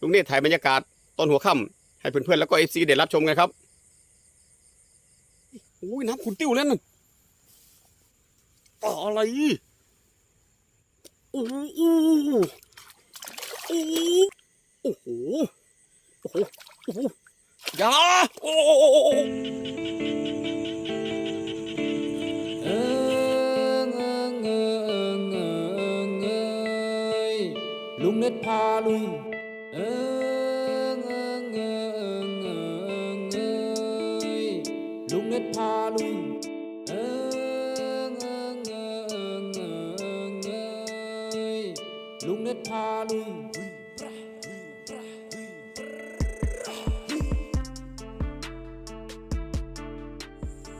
ลุงเนตรถ่ายบรรยากาศตอนหัวค่ำให้เพื่อนๆแล้วก็เอฟซีได้รับชมกันครับอุ้ยน้ำขุนติ้วแล้วนั่นต่ออะไรโอ้โหโอ้โหโอ้โหโอ้โหโอ้โหอยาโอ้โหเอิงเอิงเอิงเอิงเอยลุงเน็ตพาลุย พาลุย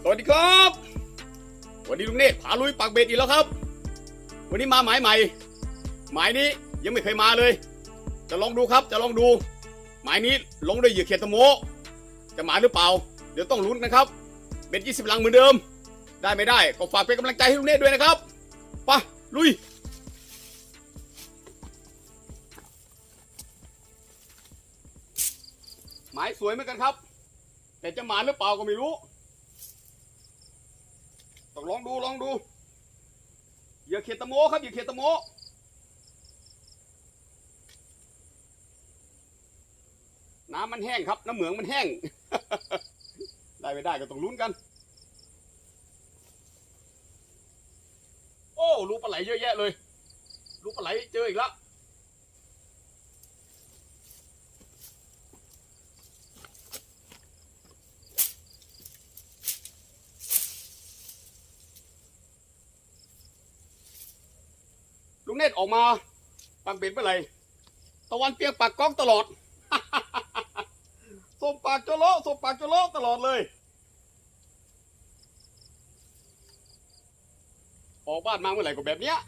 สวัสดีครับ วันนี้ลุงเนตรพาลุยปากเบ็ดอีกแล้วครับ วันนี้มาหมายใหม่ หมายนี้ยังไม่เคยมาเลย จะลองดูครับ จะลองดู หมายนี้ลงด้วยเหยื่อเขียดตะโมจะมาหรือเปล่า เดี๋ยวต้องลุ้นนะครับ เบ็ดยี่สิบลังเหมือนเดิม ได้ไม่ได้ก็ฝากเป็นกำลังใจให้ลุงเนตรด้วยนะครับไปลุย สวยเหมือนกันครับ แต่จะหมาหรือเปล่าก็ไม่รู้ ต้องลองดูลองดูอย่าเขียตะโมครับอย่าเขียตะโมน้ำมันแห้งครับ น้ำเหมืองมันแห้ง ได้ไม่ได้ก็ต้องลุ้นกัน โอ้รูปลาไหลเยอะแยะเลยรูปลาไหลเจออีกแล้ว เนตรออกมาปักเบ็ดเมื่อไหร่ตะวันเปียกปากกล้องตลอดส่งปากจะโลส่งปากจะโลตลอดเลย ออกบ้านมาเมื่อไหร่ก็แบบเนี้ย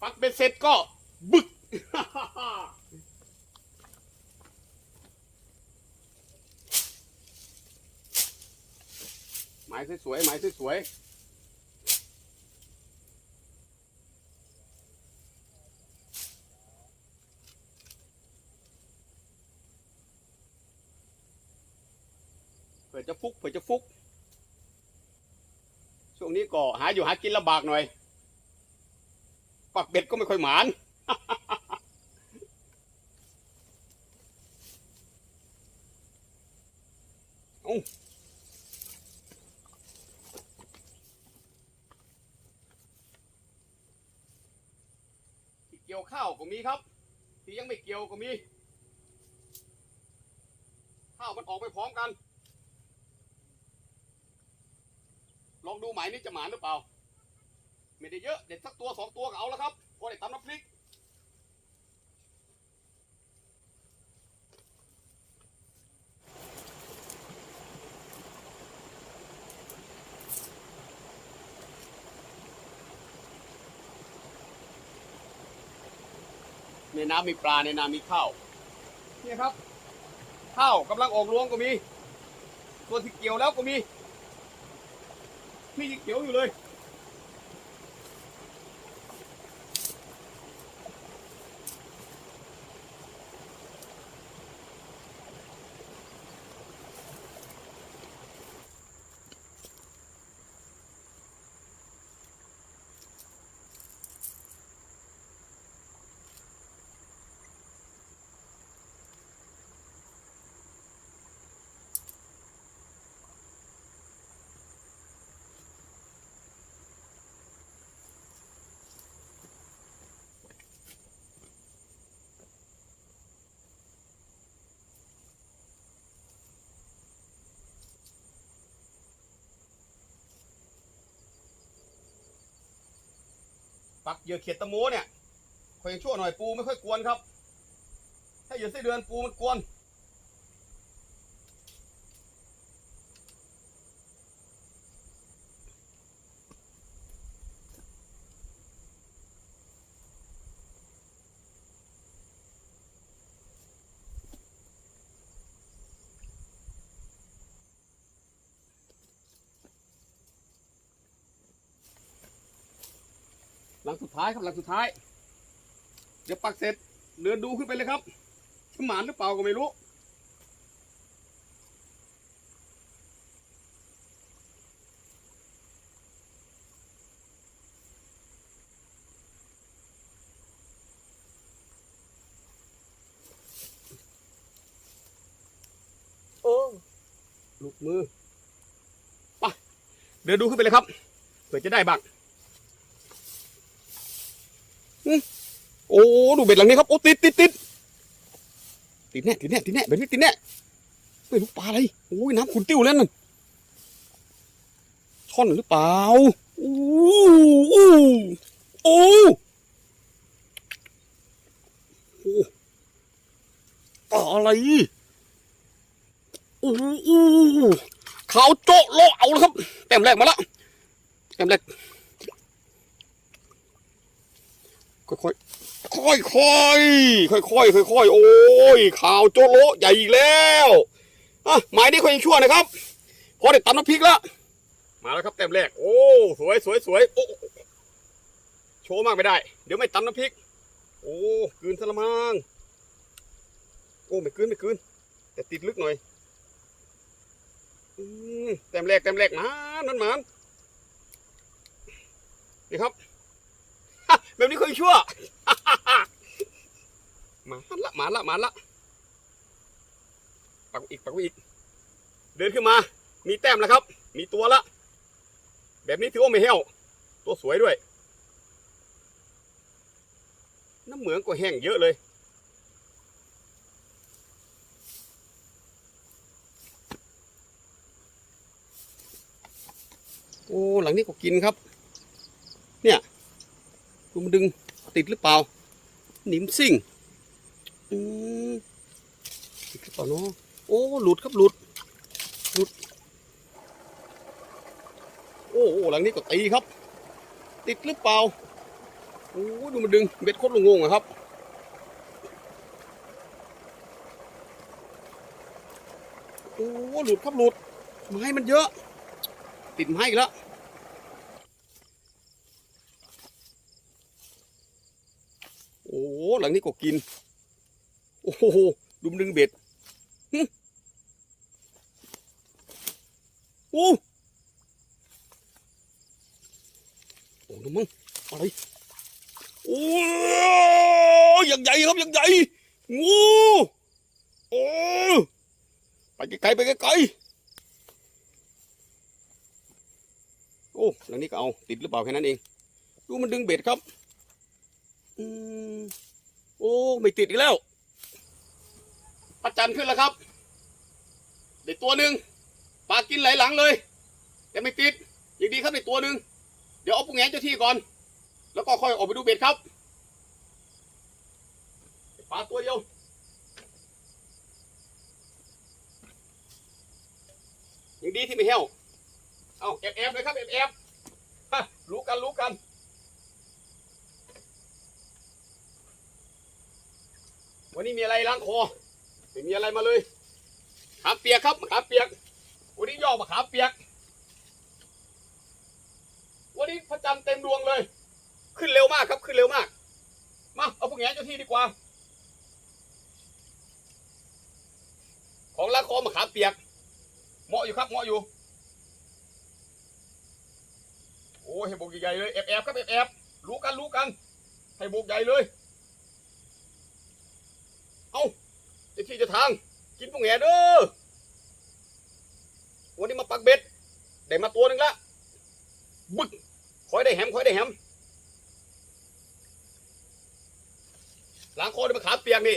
ปักเบ็ดเสร็จก็บึก หมายสวยๆหมายสวยๆเผื่อจะฟุกเผื่อจะฟุก ช่วงนี้ก็หาอยู่หากินลำบากหน่อย ปักเบ็ดก็ไม่ค่อยหมาน เอ้า ที่เกี่ยวข้าวก็มีครับ ที่ยังไม่เกี่ยวก็มี ข้าวมันออกไปพร้อมกัน ลองดูไหมนี่จะหมานหรือเปล่า ไม่ได้เยอะ เด็ดสักตัวสองตัวก็เอาแล้วครับพอได้ตำน้ำพริก น้ำมีปลาในน้ำมีข้าวเนี่ยครับข้าวกำลังออกรวงก็มีตัวที่เกี่ยวแล้วก็มีที่ยังเกี่ยวอยู่เลย ปักเหยื่อเขียดตะโมเนี่ยคอยยังชั่วหน่อยปูไม่ค่อยกวนครับ ถ้าเหยื่อไส้เดือนปูมันกวน ท้ายครับหลังสุดท้าย เดี๋ยวปักเสร็จ เดินดูขึ้นไปเลยครับขึ้นหมานหรือเปล่าก็ไม่รู้โอ้ลูกมือไปเดินดูขึ้นไปเลยครับเผื่อจะได้บ้างอืมโอ้ดูเบ็ดหลังนี้ครับโอ้ติดติดติดติดแน่ติดแน่ติดแน่เบ็ดนี้ติดแน่ไม่รู้ปลาอะไรโอ้ยน้ำขุนติ้วแล้วนั่นช่อนหรือเปล่าโอ้โอ้โอ้โอ้ปลาอะไรโอ้โหขาวโจ๊ะโลเอาแล้วครับแต้มแรกมาแล้วแต้มแรก ค่อยๆค่อยๆค่อยๆค่อยๆค่อยโอ้ยข่าวโจ๊ะโลใหญ่อีกแล้วอะหมายนี้ค่อยยังชั่วนะครับพอได้ตำน้ำพริกแล้วมาแล้วครับแต้มแรกโอ้สวยสวยสวยโอ้โชว์มากไม่ได้ เดี๋ยวไม่ตำน้ำพริก โอ้กลืนสละมังโอ้ไม่กลืนไม่กลืนแต่ติดลึกหน่อยอืมแต้มแรกแต้มแรกมานั่นหมานนี่ครับ แบบนี้เคยชั่วมาละมาละมาละปักอีกปักอีก เดินขึ้นมา มีแต้มแล้วครับ มีตัวละ แบบนี้ถือว่าไม่เหี้ยวตัวสวยด้วย น้ำเหมืองก็แห้งเยอะเลยโอ้หลังนี้ก็กินครับ เนี่ย มันดึงติดหรือเปล่า หนิมซิ่งติดหรือเปล่าเนาะโอ้ หลุดครับหลุด หลุด โอ้โหลังนี้ก็ตีครับ ติดหรือเปล่าโอ้ดูมันดึงเบ็ดโคตรลงงอะครับโอ้หลุดครับหลุดไม้มันเยอะ ติดไม้อีกแล้ว โอ้โหลังนี้ก็กิน โอ้โหดูมันดึงเบ็ดโอ้โอ้น้ำมึงอะไรโอ้ยอย่างใหญ่ครับย่างใหญ่งูโอ้ไปไกลไปไกลโอ้หลังนี้ก็เอาติดหรือเปล่าแค่นั้นเอง ดูมันดึงเบ็ดครับ อืม โอ้ไม่ติดอีกแล้วพระจันทร์ขึ้นแล้วครับได้ตัวหนึ่งปลากินไหลหลังเลยแต่ไม่ติดอย่างดีครับได้ตัวหนึ่งเดี๋ยวเอาปุงแงนเจ้าที่ก่อน แล้วก็ค่อยออกไปดูเบ็ดครับปลาตัวเดียวอย่างดีที่ไม่เหี้ยวเอาแอบแอบเลยครับแอบแอบรู้กันรู้กัน วันนี้มีอะไรล้างคอไม่มีอะไรมาเลยขามเปียกครับขามเปียก วันนี้ย่อมะขามเปียก วันนี้พระจันทร์เต็มดวงเลย ขึ้นเร็วมากครับ ขึ้นเร็วมาก มาเอาพวกแง่เจ้าที่ดีกว่า ของล้างคอมะขามเปียก เหมาะอยู่ครับ เหมาะอยู่ โอ้ยให้บกใหญ่เลยแอบแอบครับแอบแอบรู้กันรู้กัน ให้บกใหญ่เลย เอาเจะที่เจะทาง กินพวกแง่เด้อวันนี้มาปักเบ็ด ได้มาตัวหนึ่งละ บึกคอยได้แหมคอยได้แหมล้างคอด้วยมะขามเปียกนี่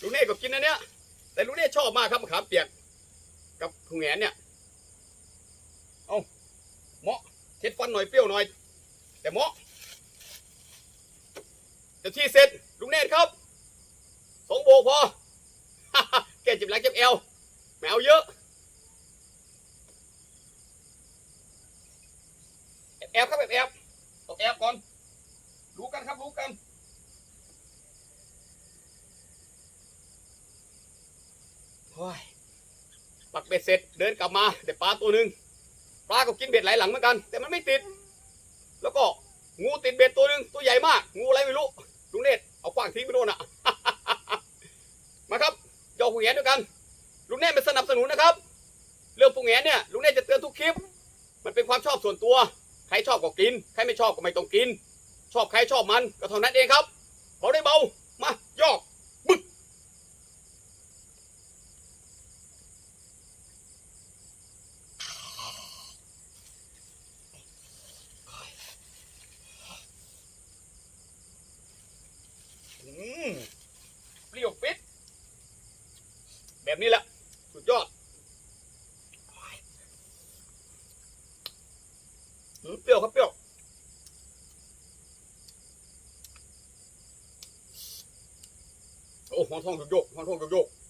ลุงเน่ก็กินนะเนี้ยแต่ลุงเน่ชอบมากครับมะขามเปียก กับพวกแง่เนี่ย เอาเหมาะเช็ดฟันหน่อยเปรี้ยวหน่อย แต่เหมาะ เดี๋ยวที่เสร็จลุงเนตรครับสองโบกพอแกเจ็บหลังเจ็บเอวแมวเยอะ แอบครับแอบแอบต้องแอบก่อน รู้กันครับรู้กันโอ้ยปักเบ็ดเสร็จเดินกลับมาได้ปลาตัวหนึ่งปลาก็กินเบ็ดหลายหลังเหมือนกัน แต่มันไม่ติด แล้วก็งูติดเบ็ดตัวหนึ่งตัวใหญ่มาก งูอะไรไม่รู้ ลุงเนตรเอากว้างทิ้งไปโน่นอะ มาครับยอกผู้แหนด้วยกัน ลุงเนตรเป็นสนับสนุนนะครับ เรื่องผู้แหนเนี่ยลุงเนตรจะเตือนทุกคลิป มันเป็นความชอบส่วนตัว ใครชอบก็กิน ใครไม่ชอบก็ไม่ต้องกิน ชอบใครชอบมันก็เท่านั้นเองครับเบาได้เบา มายอกอืมเปรี้ยวปิด แบบนี้แหละ สุดยอดอืม เปรี้ยวครับเปรี้ยวโอ้หอนทองโยกๆหอนทองโยกๆ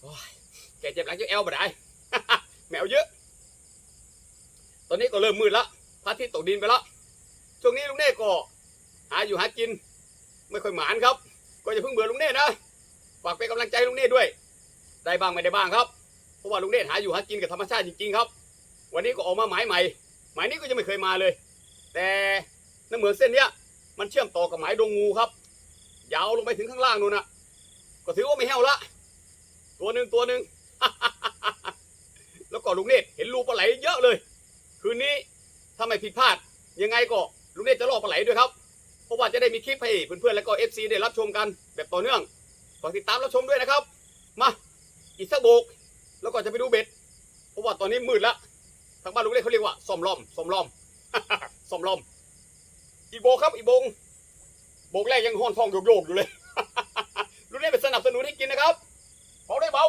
โอ้ยแกเจ็บหลังเจ็บเอวบ่ได้แมวเยอะ ตอนนี้ก็เริ่มมืดละพระอาทิตย์ตกดินไปละช่วงนี้ลุงเน่ก็ หาอยู่หากิน ไม่ค่อยหมานครับ ก็อย่าเพิ่งเบื่อลุงเน่นะฝากเป็นกำลังใจลุงเน่ด้วย ได้บ้างไม่ได้บ้างครับ เพราะว่าลุงเน่หาอยู่หากินกับธรรมชาติจริงๆครับ วันนี้ก็ออกมาหมายใหม่ หมายนี้ก็ยังไม่เคยมาเลย แต่น้ำเหมือนเส้นเนี้ยมันเชื่อมต่อกับหมายดงงูครับ ยาวลงไปถึงข้างล่างนู่นนะก็ถือว่าไม่แห้วละ ตัวหนึ่งตัวหนึ่งแล้วก็ลุงเนตรเห็นรูปลาไหลเยอะเลย คืนนี้ถ้าไม่ผิดพลาด ยังไงก็ลุงเนตรจะล่อปลาไหลด้วยครับ เพราะว่าจะได้มีคลิปให้เพื่อนๆและก็เอฟซีได้รับชมกันแบบต่อเนื่องฝากติดตามรับชมด้วยนะครับ มาอีกสักโบก แล้วก็จะไปดูเบ็ด เพราะว่าตอนนี้มืดละ ทางบ้านลุงเนตรเขาเรียกว่าซ่อมลอมซ่อมลอมซ่อมลอม อีโบครับอีโบงโบกแรกยังห้อนทองโยกๆอยู่เลยรุ่นนี้เป็นสนับสนุนให้กินนะครับเบาได้เบา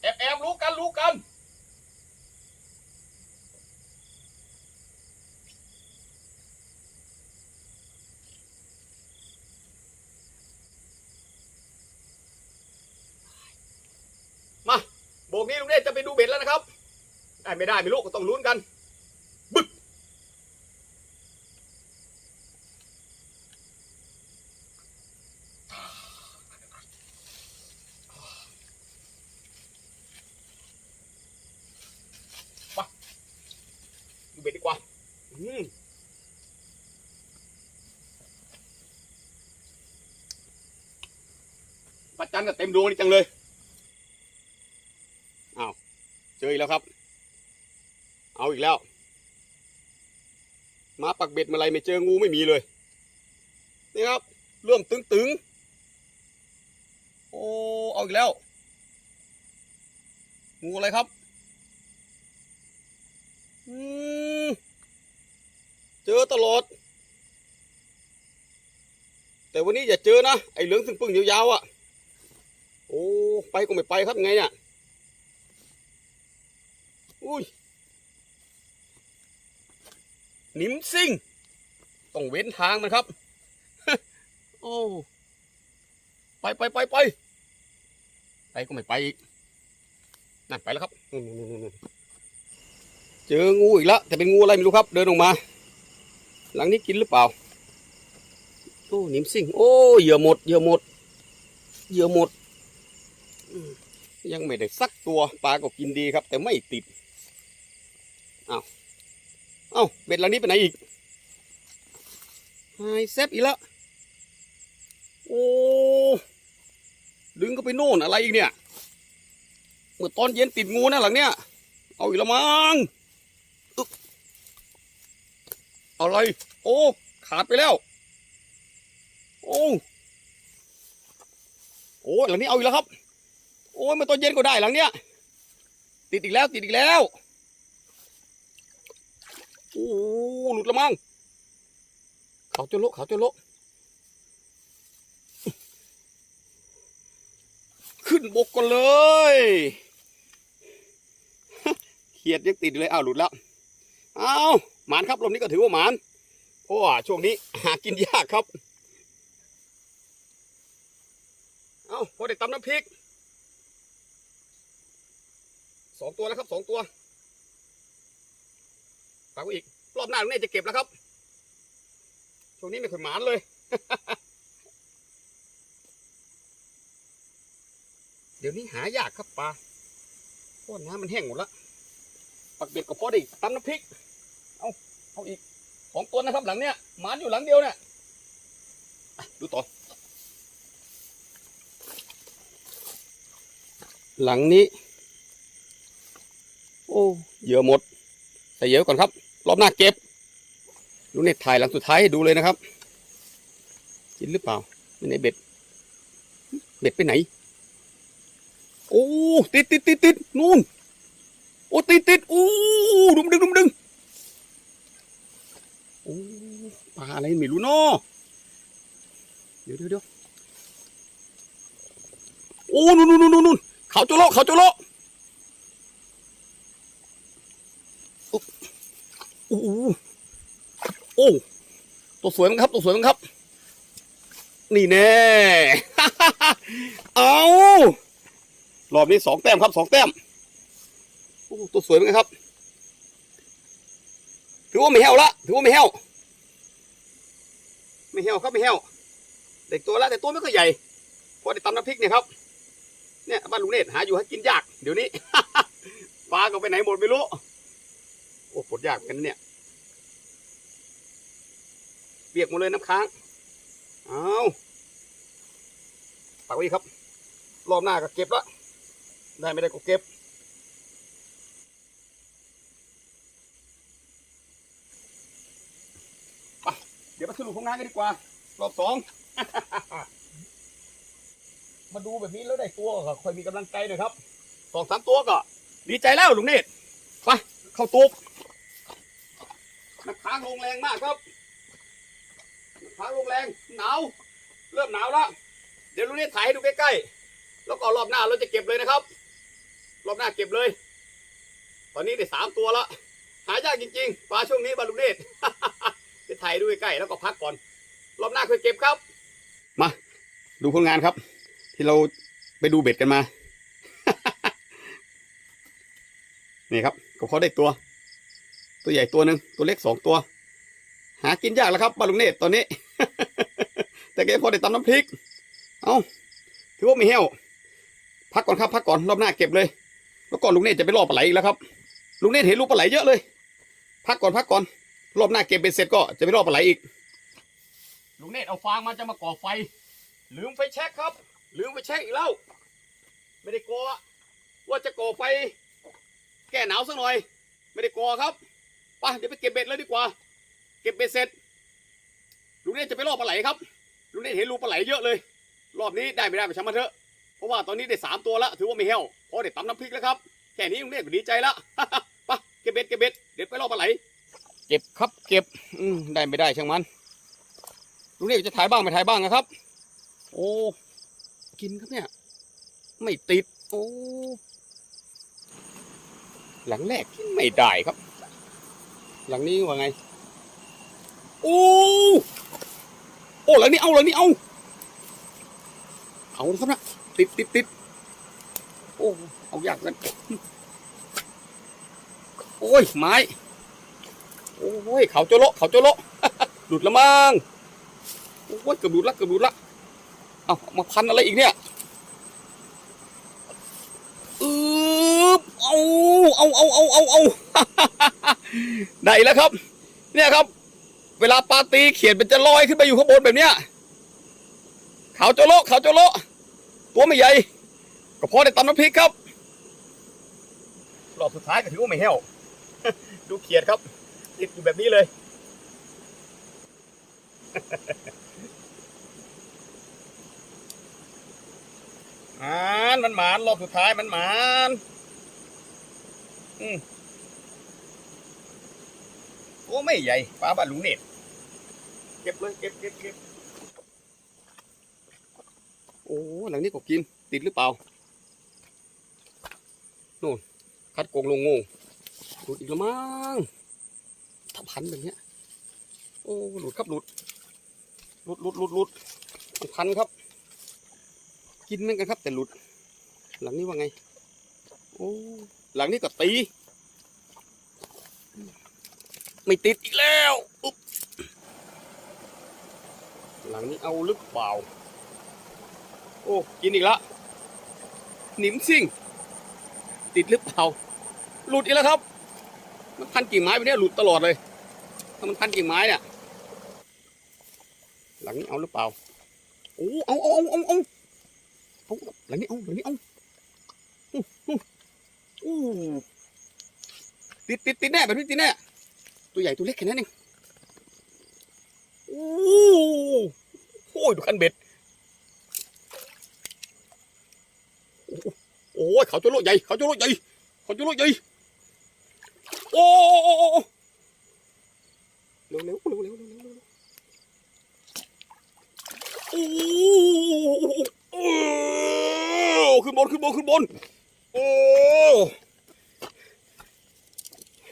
แอบแอบรู้กันรู้กัน โบกนี้ลุงเนธจะไปดูเบ็ดแล้วนะครับได้ไม่ได้ไม่รู้ก็ต้องลุ้นกัน บึกไปดูเบ็ดดีกว่า อืมปัจจันก็เต็มดวงนี่จังเลย อ้าว เจออีก แล้วครับ เอาอีกแล้ว มาปักเบ็ดมาอะไรไม่เจองูไม่มีเลย นี่ครับเริ่มตึงๆ โอ้ เอาอีกแล้ว งูอะไรครับ เจอตลอด แต่วันนี้อย่าเจอนะ ไอ้เหลืองซึ่งปึ้งยาวๆอะ โอ้ ไปก็ไม่ไปครับไงเนี่ย อุ้ยนิมซิงต้องเว้นทางมันครับ โอ้ ไปไปไปไปไปก็ไม่ไปอีกนั่นไปแล้วครับเจองูอีกแล้วแต่เป็นงูอะไรไม่รู้ครับ เดินออกมา หลังนี้กินหรือเปล่าโอ้นิมซิงโอ้เหยื่อหมดเหยื่อหมดเหยื่อหมด ยังไม่ได้สักตัวปลาก็กินดีครับ แต่ไม่ติด อ้าวเอ้าเบ็ดหลังนี้ไปไหนอีกไฮเซฟอีกแล้ว โอ้ ดึงก็ไปโน่นอะไรอีกเนี่ย เมื่อตอนเย็นติดงูนะหลังเนี้ย เอาอีกแล้วมั้งอึ๊บเอาอะไร โอ้ ขาดไปแล้ว โอ้ โอ้หลังนี้เอาอีกแล้วครับ โอ้ยเมื่อตอนเย็นก็ได้หลังเนี้ย ติดอีกแล้วติดอีกแล้ว หลุดละมั้งเขาเจ้าโลเขาเจ้าโลขึ้นบกกันเลยเขียดยังติดอยู่เลยอ้าวหลุดแล้วอ้าวหมานครับลมนี้ก็ถือว่าหมานเพราะว่าช่วงนี้หากินยากครับเอ้าพอได้ตำน้ำพริกสองตัวแล้วครับสองตัว ฝากไว้อีก รอบหน้าลุงเน่จะเก็บแล้วครับ ช่วงนี้ไม่ค่อยหมานเลย เดี๋ยวนี้หายากครับปลาเพราะน้ำมันแห้งหมดละปักเบ็ดก็พอดีตำน้ำพริก เอาเอาอีกสองตัวนะครับ หลังเนี้ยหมานอยู่หลังเดียวเนี่ยดูต่อ หลังนี้ โอ้ เยื่อหมด ใส่เยื่อก่อนครับ รอบหน้าเก็บดูเน็ตถ่ายหลังสุดท้ายให้ดูเลยนะครับกินหรือเปล่าไม่ไหนเบ็ด เบ็ดไปไหน โอ้ติดติดติดติดนู่นโอ้ติดติดโอ้ดุมดึงดุมดึงโอ้ปลาอะไรไม่รู้เนาะเดี๋ยวเดี๋ยวเดี๋ยวโอ้นู่นนู่นนู่นนู่นเขาโจโลเขาโจโล โอ้โอ้โอ้ตัวสวยมั้งครับ ตัวสวยมั้งครับ นี่แน่ เอารอบนี้สองแต้มครับสองแต้มโอ้ตัวสวยมือนกันครับ ถือว่าไม่แห้วละถือว่าไม่แห้วไม่แห้วครับไม่แห้วเด็กตัวละแต่ตัวไม่ค่อยใหญ่พอได้ตำน้ำพริกเนี่ยครับ เนี่ยบ้านลุงเนตรหาอยู่ให้กินยากเดี๋ยวนี้ ปลาก็ไปไหนหมดไม่รู้ โอ้ปวดยากกันเนี่ย เปียกหมดเลยน้ำค้าง เอาปักไว้ครับ รอบหน้าก็เก็บละได้ไม่ได้ก็เก็บไปเดี๋ยวมาสรุปผลงานกันดีกว่า รอบสองมาดูแบบนี้แล้วได้ตัวก็ค่อยมีกำลังใจหน่อยครับสองสามตัวก็ ดีใจแล้วลุงเนตรไปเข้าตู น้ำค้างลงแรงมากครับน้ำค้างลงแรงหนาวเริ่มหนาวแล้วเดี๋ยวลุงเนตรถ่ายให้ดูใกล้ๆแล้วก็รอบหน้าเราจะเก็บเลยนะครับ รอบหน้าเก็บเลย ตอนนี้ได้สามตัวแล้วหายากจริงๆปลาช่วงนี้บาลุงเนตรจะถ่ายดูใกล้ๆแล้วก็พักก่อน รอบหน้าค่อยเก็บครับ มา ดูผลงานครับ ที่เราไปดูเบ็ดกันมา นี่ครับก็เพอได้ตัว ตัวใหญ่ตัวหนึ่งตัวเล็กสองตัว หากินยากแล้วครับบาลุงเนตรตอนนี้ แต่แกพอได้ตำน้ำพริก เอาถือว่าม่เหี้ยวพักก่อนครับพักก่อนรอบหน้าเก็บเลย แล้วก่อนลุงเนตรจะไปรอบปลาไหลอีกแล้วครับ ลุงเนตรเห็นลูกปลาไหลเยอะเลย พักก่อนพักก่อนรอบหน้าเก็บเป็นเสร็จก็จะไปรอบปลาไหลอีก ลุงเนตรเอาฟางมาจะมาก่อไฟ ลืมไฟแช็กครับลืมไฟแช็กอีกแล้วไม่ได้ก่อว่าจะก่อไฟ แก้หนาวสักหน่อย ไม่ได้ก่อครับ ไปเดี๋ยวไปเก็บเบ็ดเลยดีกว่า เก็บเบ็ดเสร็จลุงเนตจะไปรอบปลาไหลครับลุงเนตเห็นลูปลาไหลเยอะเลย รอบนี้ได้ไม่ได้ไปช่างมันเถอะเพราะว่าตอนนี้ได้สามตัวแล้วถือว่าไม่เหี้ยวเพราะได้ตำน้ำพริกแล้วครับแค่นี้ลุงเนตก็ดีใจล้วไปเก็บเบ็ดเก็บเบ็ดเดี๋ยวไปรอบปลาไหล เก็บครับเก็บอืมได้ไม่ได้ช่างมันลุงเนตจะถ่ายบ้างไม่ถ่ายบ้างนะครับ โอ้กินครับเนี่ย ไม่ติด โอ้หลังแรกกินไม่ได้ครับ หลังนี้ว่าไง โอ้โอ้หลังนี้เอาหลังนี้เอา เอาครับนะติดติดติดโอ้เอายากกันโอ้ยไม้โอ้ยเขาโจโละเขาโจโละหลุดละมั้งโอ้ยเกือบหลุดละเกือบหลุดละเอามาพันอะไรอีกเนี่ยอืบเอาเอาเอาเอาเอาเอา ได้แล้วครับ เนี่ยครับ เวลาปลาตีเขียนเป็นจะลอยขึ้นไปอยู่ข้างบนแบบเนี้ยขาวโจโละขาวโจโลตัวไม่ใหญ่ก็พอได้ตำน้ำพริกครับรอบสุดท้ายก็ถือว่าไม่แห้วดูเขียดครับ ติดอยู่แบบนี้เลยมานมันหมานรอบสุดท้ายมันหมาน อืม โอ้ไม่ใหญ่ปลาบ้านลุงเนตรเก็บเลยเก็บเก็บเก็บโอ้หลังนี้ก็กิน ติดหรือเปล่าโน่นคัดกงลงงูหลุดอีกแล้วมั้งถ้าพันแบบเนี้ย โอ้หลุดครับหลุดหลุดหลุดหลุดหลุดพันครับ กินเหมือนกันครับแต่หลุด หลังนี้ว่าไง โอ้หลังนี้ก็ตี ไม่ติดอีกแล้วอุ๊บหลังนี้เอาหรือเปล่า โอ้กินอีกละหนิมซิ่ง ติดหรือเปล่า หลุดอีกแล้วครับ มันพันกิ่งไม้ไปเนี่ยหลุดตลอดเลยถ้ามันพันกิ่งไม้เนี่ย หลังนี้เอาหรือเปล่าโอ้เอาเอาเอาเอาเอาเอาหลังนี้เอาหลังนี้เอาอู้ติดติดติดแน่แบบนี้ติดแน่ ตัวใหญ่ตัวเล็กแค่นั้นเองโอ้โหดูคันเบ็ด โอ้ยเขาจะโลดใหญ่ เขาจะโลดใหญ่ เขาจะโลดใหญ่ โอ้เร็วเร็วเร็วเร็วเร็วเร็วโอ้โอ้ขึ้นบนขึ้นบนขึ้นบน โอ้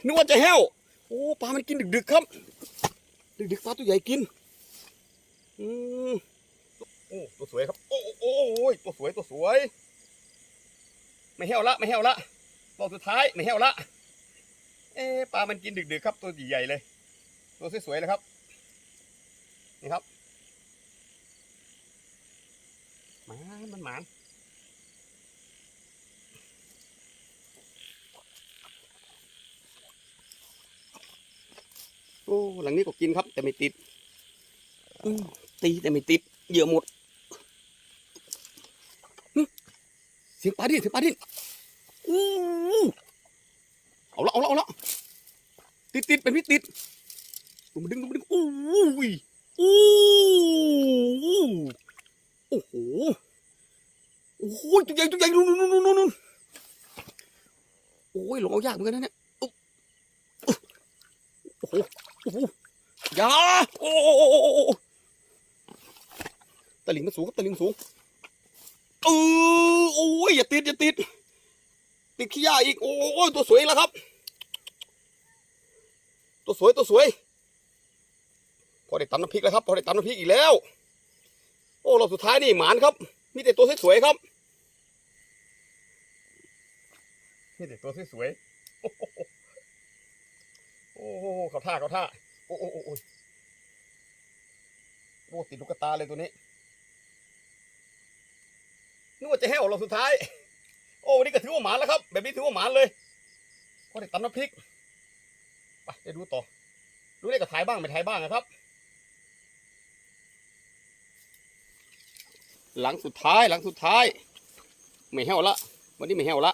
นึกว่าจะแห้ว โอ้ปลามันกินดึกๆครับ ดึกๆปลาตัวใหญ่กิน อืมโอ้ตัวสวยครับ โอ้โอ้โอ้ยตัวสวยตัวสวย ไม่แห้วละไม่แห้วละรอบสุดท้ายไม่แห้วละเอ๊ปลามันกินดึกๆครับ ตัวใหญ่เลย ตัวสวยๆเลยครับ นี่ครับหมานมันหมาน โอ้หลังนี้ก็กินครับ แต่ไม่ติดอืมตีแต่ไม่ติดเหยื่อหมดหึเสียงปลาดินเสียงปลาดินอู้เอาละเอาละเอาละติดติดเป็นพิษติดดูมันดึงดูมันดึงอู้ยอู้โอ้โหโอ้โหตัวใหญ่ตัวใหญ่นู่นนู่นนู่นนู่นโอ้ยลงเอายากเหมือนกันนะเนี่ยโอ้โหโอ้โหอยาโอ้โหตะลิงมันสูงครับตะลิงสูงเออโอ้ยอย่าติดอย่าติด ติดขี้ยาอีก โอ้ยตัวสวยแล้วครับ ตัวสวยตัวสวย พอได้ตำน้ำพริกแล้วครับ พอได้ตำน้ำพริกอีกแล้ว โอ้เราสุดท้ายนี่หมานครับ มีแต่ตัวสวยๆครับมีแต่ตัวสวยๆ โอ้โหเขาท่าเขาท่าโอ้โอ้โอ้โอ้โอ้ติดลูกตาเลยตัวนี้นึกว่าจะแห้วเราสุดท้าย โอ้วันนี้ก็ถือว่าหมานแล้วครับ แบบนี้ถือว่าหมานเลยพอได้ตำน้ำพริกไปไปดูต่อ ดูได้ก็ถ่ายบ้างไม่ถ่ายบ้างนะครับ หลังสุดท้ายหลังสุดท้าย ไม่แห้วละ วันนี้ไม่แห้วละ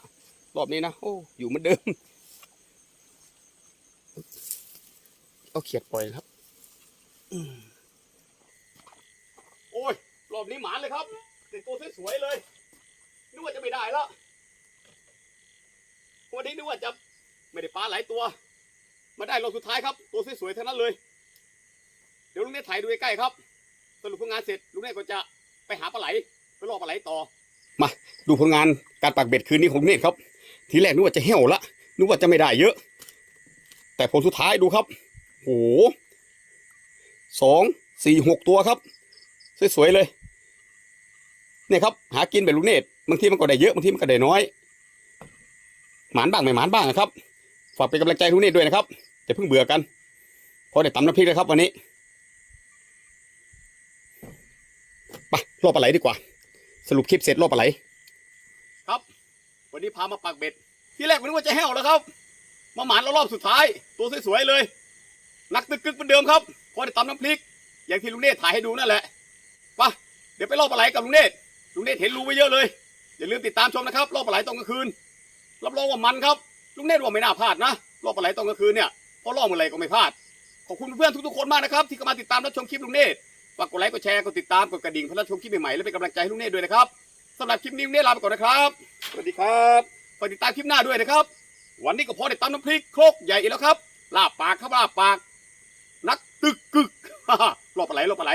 รอบนี้นะ โอ้ อยู่เหมือนเดิม เอาเขียดปล่อยครับโอ้ยรอบนี้หมานเลยครับแต่งตัวสวยๆเลยนึกว่าจะไม่ได้ล้ววันนี้นึกว่าจะไม่ได้ปลาหลายตัว มาได้รอบสุดท้ายครับ ตัวสวยๆทั้งนั้นเลย เดี๋ยวลุงเนตถ่ายดูใกล้ๆครับ สรุปผลงานเสร็จลุงเนตก็จะไปหาปลาไหลไปล่อปลาไหลต่อ มาดูผลงานการปักเบ็ดคืนนี้ของลุงเนตครับ ทีแรกนึกว่าจะเหี่ยวละนึกว่าจะไม่ได้เยอะ แต่ผลสุดท้ายดูครับ โอ้โหสองสี่หกตัวครับ สวยๆเลยเนี่ยครับ หากินแบบลุงเนตบางทีมันก็ได้เยอะบางทีมันก็ได้น้อย หมานบ้างไม่หมานบ้างนะครับ ฝากเป็นกำลังใจลุงเนตด้วยนะครับอย่าเพิ่งเบื่อกันพราะได้ตำน้ำพริกเลยครับวันนี้ไปรอบปลาไหลดีกว่า สรุปคลิปเสร็จรอบปลาไหล ครับ วันนี้พามาปักเบ็ด ที่แรกไม่รู้ว่าจะแห้วแล้วครับ มาหมานรอบสุดท้าย ตัวสวยๆเลย นักตึกกึกเหมือนเดิมครับเพราะได้ตำน้ำพริก อย่างที่ลุงเนตถ่ายให้ดูนั่นแหละไปเดี๋ยวไปรอบปลาไหลกับลุงเนตลุงเนตเห็นรูไว้เยอะเลย อย่าลืมติดตามชมนะครับ รอบปลาไหลตอนกลางคืนรับรองว่ามันครับลุงเนตว่าไม่น่าพลาดนะรอบปลาไหลตอนกลางคืนเนี่ยเพราะรอบเมื่อไหรก็ไม่พลาดขอบคุณเพื่อนทุกๆคนมากนะครับ ที่เข้ามาติดตามรับชมคลิปลุงเนตฝากกดไลค์กดแชร์กดติดตามกดกระดิ่งเพื่อรับชมคลิปใหม่ๆและเป็นกำลังใจให้ลุงเนตด้วยนะครับสำหรับคลิปนี้ลุงเนตลาไปก่อนนะครับสวัสดีครับฝากติดตามคลิปหน้าด้วยนะครับ วันนี้ก็พอได้ตำน้ำพริกโครกใหญ่อีกแล้วครับลาบปากครับลาบปาก นักตึกกึกหลบปลาไหลรอบปลาไหล